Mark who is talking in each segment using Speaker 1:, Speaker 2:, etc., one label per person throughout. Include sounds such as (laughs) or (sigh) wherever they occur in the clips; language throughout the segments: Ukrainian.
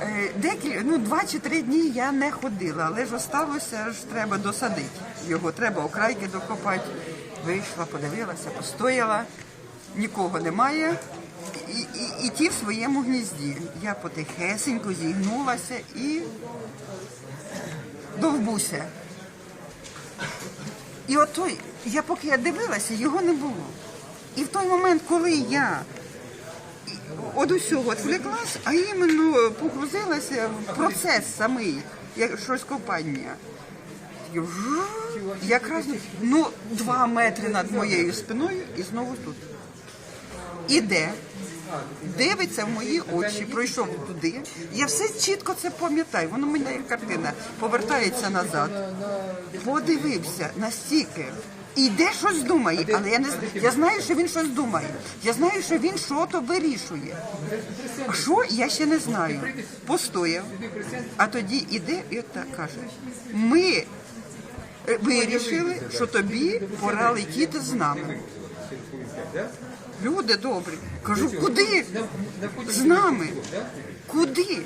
Speaker 1: Е, Декіль, ну, два чи три дні я не ходила, але ж осталося ж треба досадити. Його треба окрайки докопати. Вийшла, подивилася, постояла, нікого немає. І, і, і ті в своєму гнізді. Я потихесенько зігнулася і довбуся. І от той, я поки я дивилася, його не було. І в той момент, коли я від усього відвлеклась, а іменно погрузилася в процес самий, як щось копання. Якраз ну, два метри над моєю спиною і знову тут. Іде, дивиться в мої очі, пройшов туди. Я все чітко це пам'ятаю. Воно в мене як картина повертається назад. Подивився настільки. І йде щось думає, але я не я знаю, що він щось думає. Я знаю, що він щось вирішує. А що я ще не знаю. Постояв, а тоді іде і от так каже: ми е, вирішили, що тобі пора летіти з нами. Люди добрі. Кажу, куди? З нами. Куди?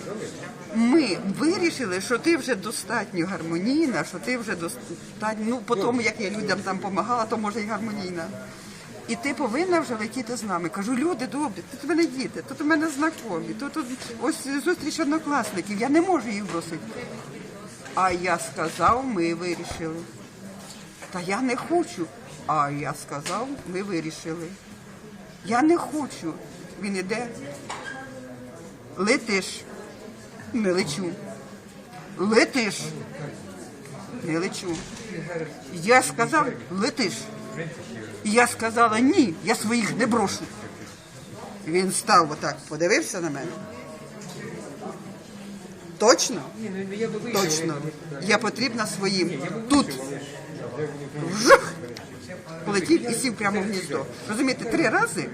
Speaker 1: Вирішили, що ти вже достатньо гармонійна, що ти вже достатньо, ну по тому, як я людям там допомагала, то може і гармонійна. І ти повинна вже летіти з нами. Кажу, люди добрі, тут у мене діти, тут у мене знайомі, тут, тут ось зустріч однокласників, я не можу їх бросити. А я сказав, ми вирішили. Та я не хочу. А я сказав, ми вирішили. Я не хочу. Він іде. Летиш. Не лечу. Летиш. Не лечу. Я сказав, летиш. І я сказала, ні, я своїх не брошу. Він став отак, подивився на мене. Точно? Точно. Я потрібна своїм. Тут. Вжух! Полетів і сів прямо в гніздо. Розумієте, три рази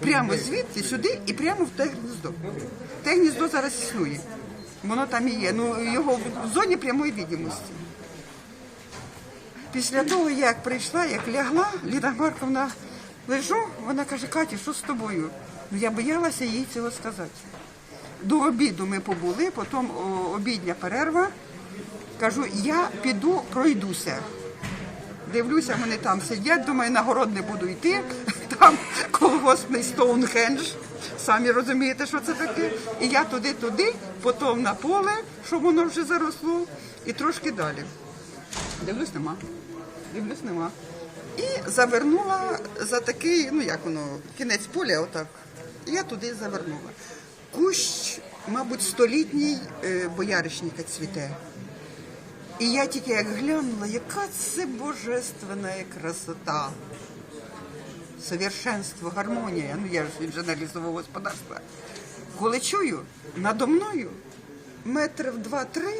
Speaker 1: прямо звідти сюди і прямо в те гніздо. Те гніздо зараз існує. Воно там і є. Ну його в зоні прямої відомості. Після того, як прийшла, як лягла, Ліна Марковна лежу, вона каже, Катя, що з тобою? Ну я боялася їй цього сказати. До обіду ми побули, потім обідня перерва. Кажу, я піду пройдуся. Дивлюся, вони там сидять, думаю, на город не буду йти. (laughs) Там колгоспний Стоунхендж. Самі розумієте, що це таке. І я туди-туди, потім на поле, що воно вже заросло, і трошки далі. Дивлюсь, нема. Дивлюсь, нема. І завернула за такий, ну як воно, кінець поля, отак. І я туди завернула. Кущ, мабуть, столітній е, бояришника цвіте. І я тільки як глянула, яка це божественна красота. Совершенство, гармонія. Ну я ж інженер лісового господарства. Коли чую, надо мною метрів два-три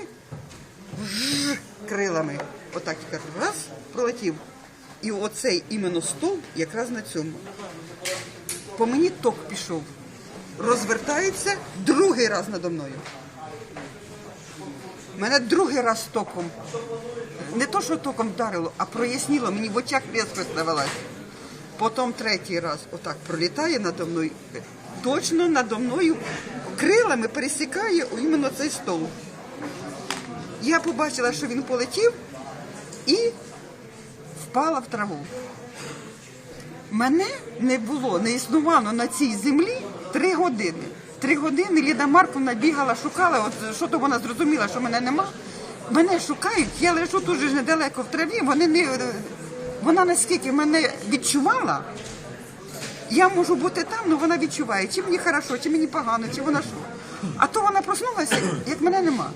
Speaker 1: крилами. Отак раз пролетів. І оцей іменно стовп якраз на цьому. По мені ток пішов. Розвертається другий раз надо мною. Мене другий раз током. Не то, що током вдарило, а проясніло, мені в очах різкость навелась. Потім третій раз отак пролітає надо мною. Точно надо мною крилами пересікає іменно цей стовп. Я побачила, що він полетів і впала в траву. Мене не було, не існувало на цій землі три години. Три години Ліда Марковна бігала, шукала, от що то вона зрозуміла, що мене нема. Мене шукають, я лежу тут же ж недалеко в траві, вони не. Вона наскільки мене відчувала, я можу бути там, але вона відчуває, чи мені хорошо, чи мені погано, чи вона що. А то вона проснулася, як мене нема.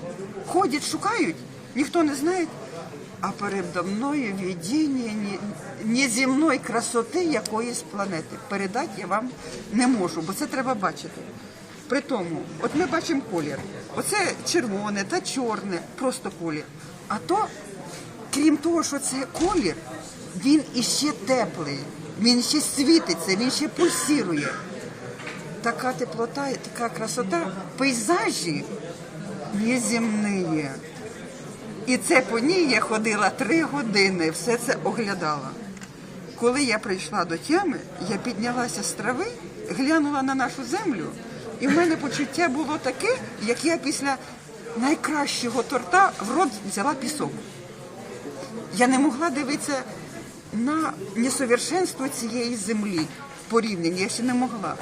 Speaker 1: Ходять, шукають, ніхто не знає. А передо мною видіння неземної красоти якоїсь планети. Передати я вам не можу, бо це треба бачити. При тому, от ми бачимо колір. Оце червоне та чорне, просто колір. А то, крім того, що це колір, він іще теплий, він ще світиться, він ще пульсирує. Така теплота і така красота, пейзажі неземні. І це по ній я ходила три години, все це оглядала. Коли я прийшла до тями, я піднялася з трави, глянула на нашу землю, І в мене почуття було таке, як я після найкращого торта в рот взяла пісок. Я не могла дивитися на несовершенство цієї землі в порівнянні. Я ще не могла.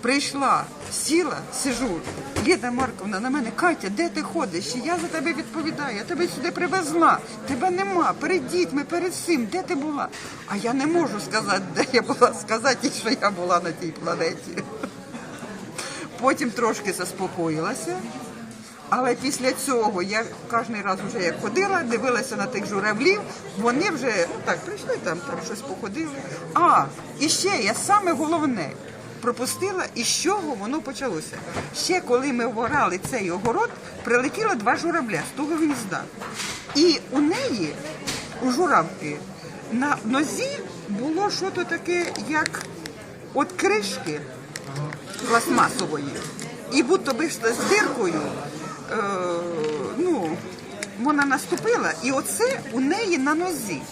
Speaker 1: Прийшла, сіла, сижу. Ліда Марковна на мене, Катя, де ти ходиш? Я за тебе відповідаю, я тебе сюди привезла. Тебе нема, перед дітьми, перед всім, де ти була? А я не можу сказати, де я була, сказати, що я була на тій планеті. Потім трошки заспокоїлася. Але після цього я кожен раз вже як ходила, дивилася на тих журавлів, вони вже ну так прийшли там, там щось походили. А, і ще я саме головне пропустила, і з чого воно почалося. Ще коли ми ворали цей огород, прилетіло два журавля з того гнізда. І у неї, у журавки, на нозі було щось таке, як от кришки пластмасової. І будто би з диркою, ну, вона наступила, і оце у неї на нозі.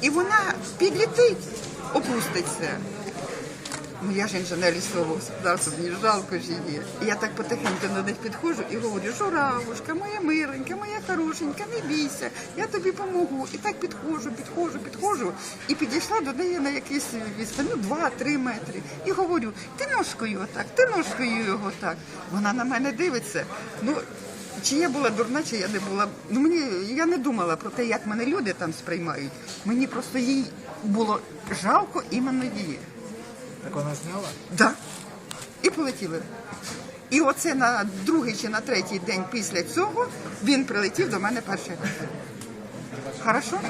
Speaker 1: І вона підлітить, опуститься. Ну я ж інженер лісового господарства, мені жалко ж її. І я так потихеньку до них підходжу і говорю, журавушка, моя миленька, моя хорошенька, не бійся, я тобі помогу. І так підходжу, підходжу, підходжу. І підійшла до неї на якийсь відстань, ну, два-три метри. І говорю, ти ножкою отак, ти ножкою його так. Вона на мене дивиться. Ну, чи я була дурна, чи я не була. Ну мені я не думала про те, як мене люди там сприймають. Мені просто їй було жалко іменно її.
Speaker 2: Так вона зняла?
Speaker 1: Да. І полетіли. І оце на другий чи на третій день після цього він прилетів до мене перший. Хорошо?